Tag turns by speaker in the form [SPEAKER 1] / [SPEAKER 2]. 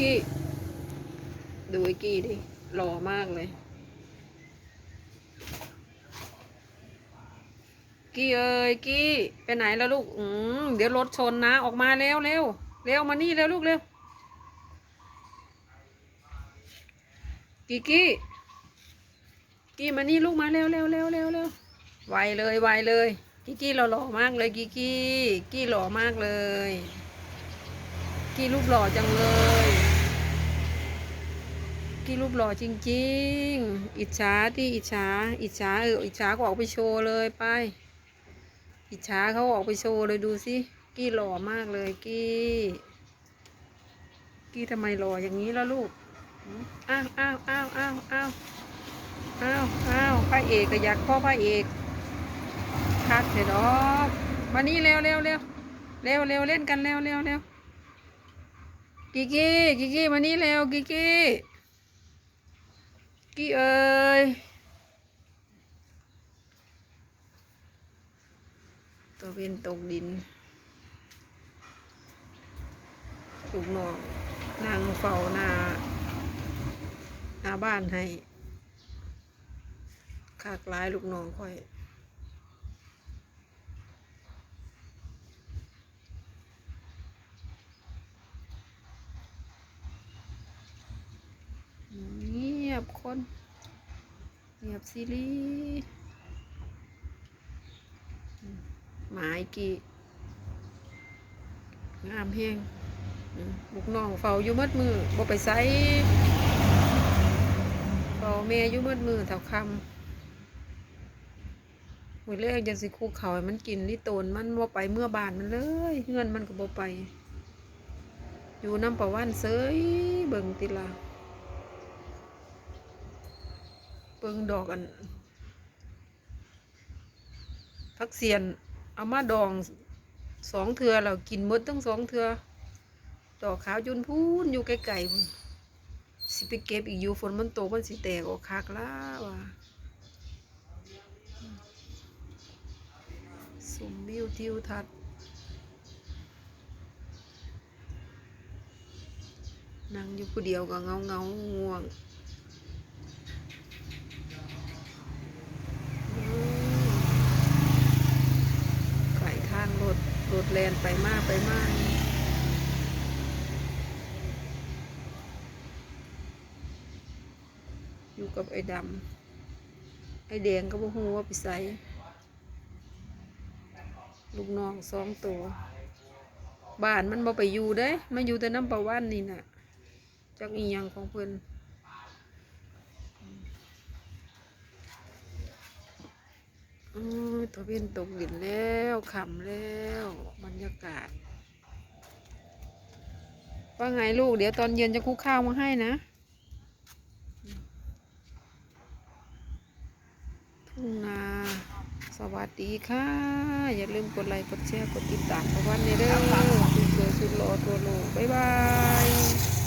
[SPEAKER 1] กี้ดูไอ้กี้ดิหล่อมากเลย กี้เอ้ยกี้ไปไหนแล้วลูก อืมเดี๋ยวรถชนนะออกมาเร็วเร็วเร็วมานี่เร็วลูกเร็วกี้กี้กี้มานี่ลูกมาเร็วเร็วเร็วเร็วเร็วไวเลยไวเลย กี้กี้เราหล่อมากเลยกี้กี้กี้หล่อมากเลย กี้รูปหล่อจังเลย กี้รูปหล่อจริง ๆ อิจฉาที่อิจฉา อิจฉาเออ อิจฉาก็ออกไปโชว์เลยไป อิจฉาเขาออกไปโชว์เลยดูสิ กี้หล่อมากเลยกี้ กี้ทำไมหล่ออย่างนี้ล่ะลูก อ้าวอ้าวอ้าวอ้าวอ้าวอ้าวอ้าวพระเอกก็อยากพ่อพระเอกคัดเถอะดอกมานี่เร็วเร็วเร็วเร็วเร็วเล่นกันเร็วเร็วเร็ว กิกี้กิกี้มานี่เร็วกิกี้กี้เอ้ยตัวเป็นตกดินลูกน้องนางเฝ้าหน้าหน้าบ้านให้ขากร้ายลูกน้องค่อย เงียบคนเงียบซีรีส์หมายกี่งามแห้งอืมลูกน้องเฝ้าอยู่มัดมือบ่ไปไสพอแม่อยู่มืดมือแถวคำมือแรกยังสิคู่เขาให้มันกินลิโตนมันว่ไปเมื่อบานมันเลยเงื่อนมันก็บ่ไป อยู่น้ำประวันเซยเบิ่งติละ เบิ่งดอกอันพักเสียน เอามาดองสองเทือแล้วกินหมดทั้งสองเทือดอกขาวจุนพูนอยู่ไกลๆพุ่นสิไปเก็บอีกอยู่ฝนมันตกมันสิแตกออกคักล้าว่ะสมวิวทิวทัศน์นั่งอยู่ผู้เดียวก็เงาเงาง่วงอืมไก่ทางร ถแลนไปมากไปมากอยู่กับไอ้ดำไอ้แดงก็บ่ฮู้ว่าไปใส่ลูกน้องสองตัวบ้านมันบ่ไปอยู่เด้มาอยู่แต่น้ำประวันนี่น่ะจักอีหยังของเพิ่น อือตัวเป็นตกดินแล้วขำแล้วบรรยากาศ ว่าไงลูก เดี๋ยวตอนเย็นจะคุกข้าวมาให้นะ ทุ่งนาสวัสดีค่ะ อย่าลืมกดไลค์กดแชร์กดติดตามประวันนี้เด้อสุดสวยสุดหล่อตัวโลกบ๊ายบาย